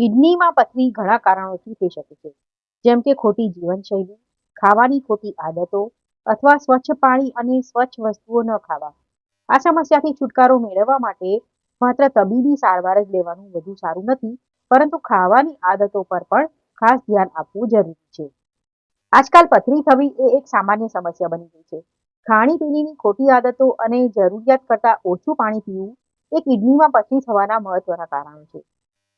કિડનીમાં પથરી ઘણા કારણોથી થઈ શકે છે. જેમ કે ખોટી જીવનશૈલી, ખાવાની ખોટી આદતો અથવા સ્વચ્છ પાણી અને સ્વચ્છ વસ્તુઓ ન ખાવા. આ સમસ્યાથી છુટકારો મેળવવા માટે માત્ર તબીબી સારવાર જ લેવાનું વધુ સારું નથી, પરંતુ ખાવાની આદતો પર પણ ખાસ ધ્યાન આપવું જરૂરી છે. આજકાલ પથરી થવી એ એક સામાન્ય સમસ્યા બની ગઈ છે. ખાણીપીણીની ખોટી આદતો અને જરૂરિયાત કરતાં ઓછું પાણી પીવું એ કિડનીમાં પથરી થવાના મહત્વના કારણો છે.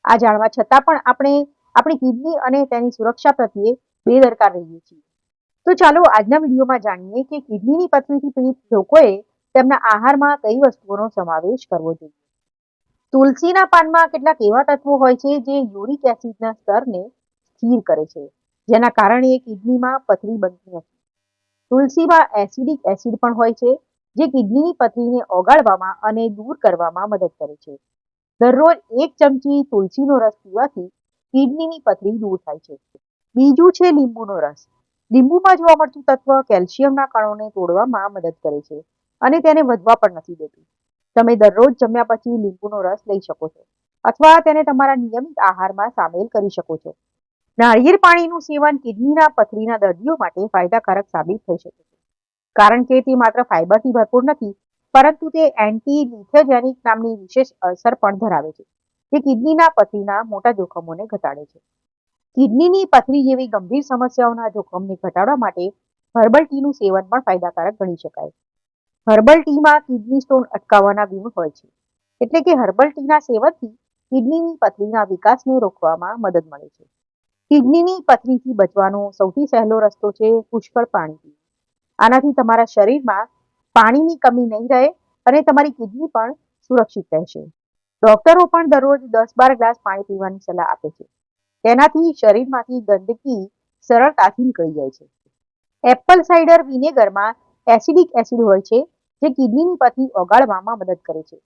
આ જાણવા છતાં પણ આપણે આપણી કિડની અને તેની સુરક્ષા પ્રત્યે બેદરકાર રહીએ છીએ. તો ચાલો આજના વિડીયોમાં જાણીએ કે કિડનીની પથરીથી પીડિત લોકોએ તેમના આહારમાં કઈ વસ્તુઓનો સમાવેશ કરવો જોઈએ. તુલસીના પાનમાં કેટલાક એવા તત્વો હોય છે જે યુરિક એસિડના સ્તરને સ્થિર કરે છે, જેના કારણે કિડનીમાં પથરી બનતી નથી. તુલસીમાં એસિડિક એસિડ પણ હોય છે, જે કિડનીની પથરીને ઓગાળવામાં અને દૂર કરવામાં મદદ કરે છે. દરરોજ એક ચમચી તુલસીનો રસ પીવાથી કિડનીની પથરી દૂર થાય છે. બીજું છે લીંબુનો રસ. લીંબુમાં જોવા મળતું તત્વ કેલ્શિયમના કણોને તોડવામાં મદદ કરે છે અને તેને વધવા પણ નથી દેતું. તમે દરરોજ જમ્યા પછી લીંબુનો રસ લઈ શકો છો અથવા તેને તમારા નિયમિત આહારમાં સામેલ કરી શકો છો. નાળિયેર પાણીનું સેવન કિડનીના પથરીના દર્દીઓ માટે ફાયદાકારક સાબિત થઈ શકે છે. કારણ કે તે માત્ર ફાઇબરથી ભરપૂર નથી પરંતુ તે એન્ટી લિથેજેનિક નામની વિશેષ અસર પણ ધરાવે છે, જે કિડનીના પથરીના મોટા જોખમોને ઘટાડે છે. કિડનીની પથરી જેવી ગંભીર સમસ્યાઓના જોખમને ઘટાડવા માટે હર્બલ ટીનું સેવન પણ ફાયદાકારક ગણી શકાય. હર્બલ ટીમાં કિડની સ્ટોન અટકાવવાના ગુણ હોય છે, એટલે કે હર્બલ ટીના સેવનથી કિડનીની પથરીના વિકાસને રોકવામાં મદદ મળે છે. કિડનીની પથરીથી બચવાનો સૌથી સહેલો રસ્તો છે પુષ્કળ પાણી પીવું આનાથી તમારા શરીરમાં પાણીની કમી નહીં રહે અને તમારી કિડની પણ સુરક્ષિત રહેશે. ડોક્ટરો પણ દરરોજ દસ બાર ગ્લાસ પાણી પીવાની સલાહ આપે છે. તેનાથી શરીરમાંથી ગંદકી સરળતાથી નીકળી જાય છે. એપલ સાઇડર વિનેગરમાં એસિડિક એસિડ હોય છે, જે કિડનીની પથરી ઓગાળવામાં મદદ કરે છે.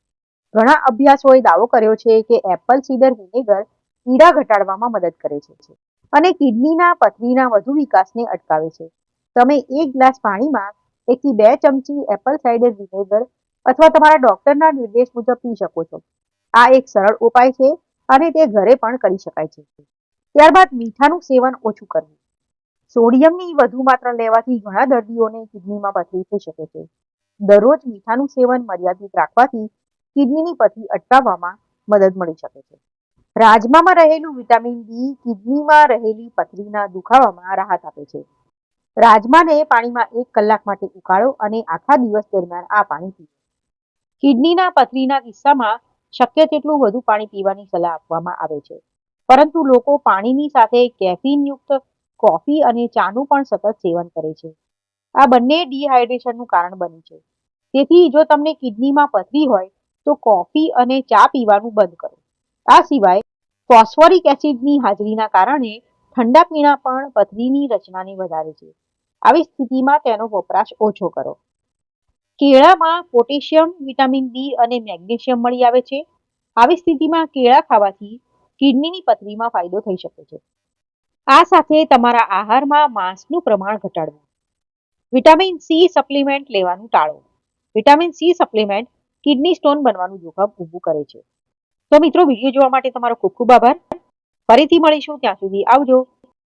ઘણા અભ્યાસોએ દાવો કર્યો છે કે એપલ સીડર વિનેગર પીડા ઘટાડવામાં મદદ કરે છે અને કિડનીના પથરીના વધુ વિકાસને અટકાવે છે. તમે એક ગ્લાસ પાણીમાં એકથી બે ચમચી એપલ સાઇડર વિનેગર અથવા તમારા ડોક્ટરના નિર્દેશ મુજબ પી શકો છો. આ એક સરળ ઉપાય છે અને તે ઘરે પણ કરી શકાય છે. ત્યારબાદ મીઠાનું સેવન ઓછું કરવું. સોડિયમની વધુ માત્રા લેવાથી ઘણા દર્દીઓને કિડનીમાં પથરી થઈ શકે છે. દરરોજ મીઠાનું સેવન મર્યાદિત રાખવાથી કિડનીની પથરી અટકાવવામાં મદદ મળી શકે છે. રાજમામાં રહેલું વિટામિન ડી કિડનીમાં રહેલી પથરીના દુખાવામાં રાહત આપે છે. રાજમાને પાણીમાં એક કલાક માટે ઉકાળો અને આખા દિવસ દરમિયાન આ પાણી પીવો. કિડનીના પથરીના કિસ્સામાં શક્ય તેટલું વધુ પાણી પીવાની સલાહ આપવામાં આવે છે. પરંતુ લોકો પાણીની સાથે કેફીનયુક્ત કોફી અને ચાનું પણ સતત સેવન કરે છે. આ બંને ડિહાઇડ્રેશનનું કારણ બને છે. તેથી જો તમને કિડનીમાં પથરી હોય, તો કોફી અને ચા પીવાનું બંધ કરો. આ સિવાય ફોસ્ફોરિક એસિડની હાજરીના કારણે ઠંડા પીણા પણ પથરીની રચનાને વધારે છે. આવી સ્થિતિમાં તેનો વપરાશ ઓછો કરો. કેળામાં પોટેશિયમ, વિટામિન બી અને મેગ્નેશિયમ મળી આવે છે. આવી સ્થિતિમાં કેળા ખાવાથી કિડનીની પથરીમાં ફાયદો થઈ શકે છે. આ સાથે તમારા આહારમાં માંસનું પ્રમાણ ઘટાડવું. વિટામિન સી સપ્લિમેન્ટ લેવાનું ટાળો. Vitamin C supplement kidney stone બનવાનું જોખમ ઊભું કરે છે. તો મિત્રો, વીડિયો જોવા માટે તમારો ખૂબ ખૂબ આભાર. ફરીથી મળીશું, ત્યાં સુધી આવજો.